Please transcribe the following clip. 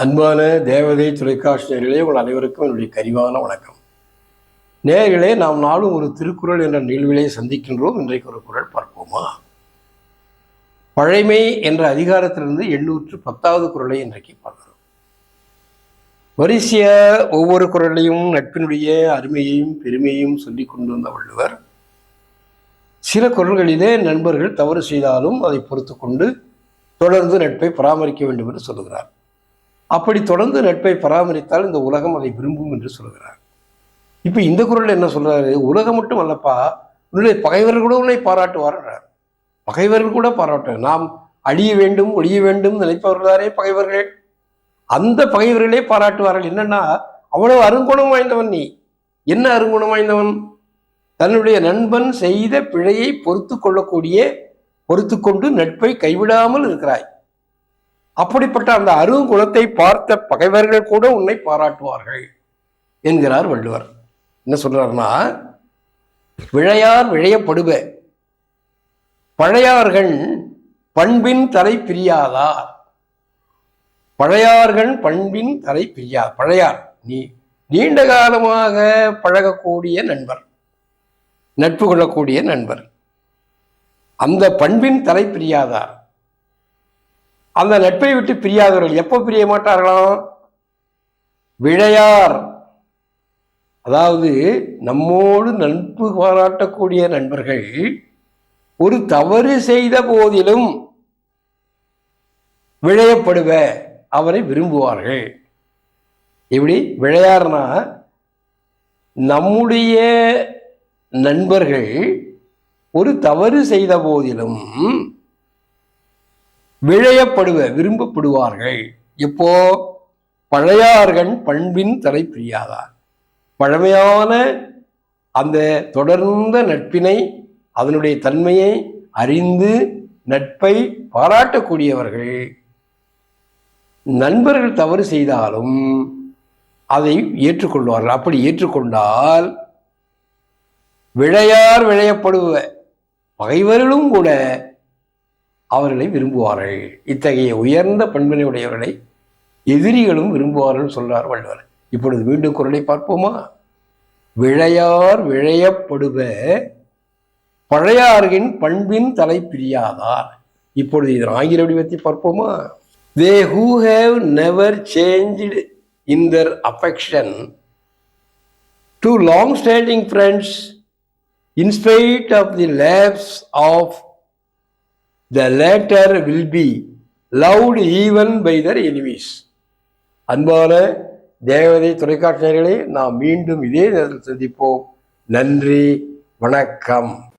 அன்பான தேவதை தொலைக்காட்சி நேர்களே உங்கள் அனைவருக்கும் என்னுடைய கரிவான வணக்கம். நேர்களே நாம் நாளும் ஒரு திருக்குறள் என்ற நிகழ்விலே சந்திக்கின்றோம். இன்றைக்கு ஒரு குரல் பார்ப்போமா? பழைமை என்ற அதிகாரத்திலிருந்து எண்ணூற்று பத்தாவது குரலை இன்றைக்கு பார்க்கிறோம். வரிசைய ஒவ்வொரு குறளையும் நட்பினுடைய அருமையையும் பெருமையையும் சொல்லிக் கொண்டு வந்த வள்ளுவர் சில குரல்களிலே நண்பர்கள் தவறு செய்தாலும் அதை பொறுத்து கொண்டு தொடர்ந்து நட்பை பராமரிக்க வேண்டும் என்று சொல்லுகிறார். அப்படி தொடர்ந்து நட்பை பராமரித்தால் இந்த உலகம் அதை விரும்பும் என்று சொல்கிறார். இப்போ இந்த குரல் என்ன சொல்கிறாரு உலகம் மட்டும் அல்லப்பா உன்னுடைய பகைவர்கள் கூட உன்னை பாராட்டுவார்ன்றார் பகைவர்கள் கூட பாராட்டு நாம் அழிய வேண்டும் ஒழிய வேண்டும் நினைப்பவர்களாரே பகைவர்கள்? அந்த பகைவர்களே பாராட்டுவார்கள். என்னன்னா அவ்வளவு அருங்குணம் வாய்ந்தவன் நீ. என்ன அருங்குணம் வாய்ந்தவன்? தன்னுடைய நண்பன் செய்த பிழையை பொறுத்து கொள்ளக்கூடிய பொறுத்து கொண்டு நட்பை கைவிடாமல் இருக்கிறாய். அப்படிப்பட்ட அந்த அருங்குணத்தை பார்த்த பகைவர்கள் கூட உன்னை பாராட்டுவார்கள் என்கிறார் வள்ளுவர். என்ன சொல்றாருன்னா விழையார் விழையப்படுவ பழையார்கள் பண்பின் தலை பிரியாதார். பழையார்கள் பண்பின் தலை பிரியார் பழையார் நீ நீண்ட காலமாக பழகக்கூடிய நண்பர் நட்பு கொள்ளக்கூடிய நண்பர். அந்த பண்பின் தலை பிரியாதார். அந்த நட்பை விட்டு பிரியாதவர்கள் எப்போ பிரிய மாட்டார்களாம் விழையார். அதாவது நம்மோடு நட்பு பாராட்டக்கூடிய நண்பர்கள் ஒரு தவறு செய்த போதிலும் விழையப்படுவ அவரை விரும்புவார்கள். இப்படி விழையார்னா நம்முடைய நண்பர்கள் ஒரு தவறு செய்த போதிலும் விழையப்படுவ விரும்பப்படுவார்கள். எப்போ? பழையார்கள் பண்பின் தலை பிரியாதார். பழமையான அந்த தொடர்ந்த நட்பினை அதனுடைய தன்மையை அறிந்து நட்பை பாராட்டக்கூடியவர்கள். நண்பர்கள் தவறு செய்தாலும் அதை ஏற்றுக்கொள்வார்கள். அப்படி ஏற்றுக்கொண்டால் விழையார் விழையப்படுவ பகைவர்களும் கூட அவர்களை விரும்புவார்கள். இத்தகைய உயர்ந்த பண்பினையுடையவர்களை எதிரிகளும் விரும்புவார்கள் சொல்றார் வள்ளுவர். இப்பொழுது மீண்டும் குரலை பார்ப்போமா? விழையார் விழையப்படுவ பழையார்கின் பண்பின் தலை பிரியாதார். இப்பொழுது இதன் ஆங்கில வடிவத்தை பார்ப்போமா? They who have never change in their affection to long standing friends in spite of the lapse of the latter will be loved even by their enemies அன்பான தேவதை தொலைக்காட்சியர்களே நாம் மீண்டும் இதே நேரத்தில் சந்திப்போம். நன்றி வணக்கம்.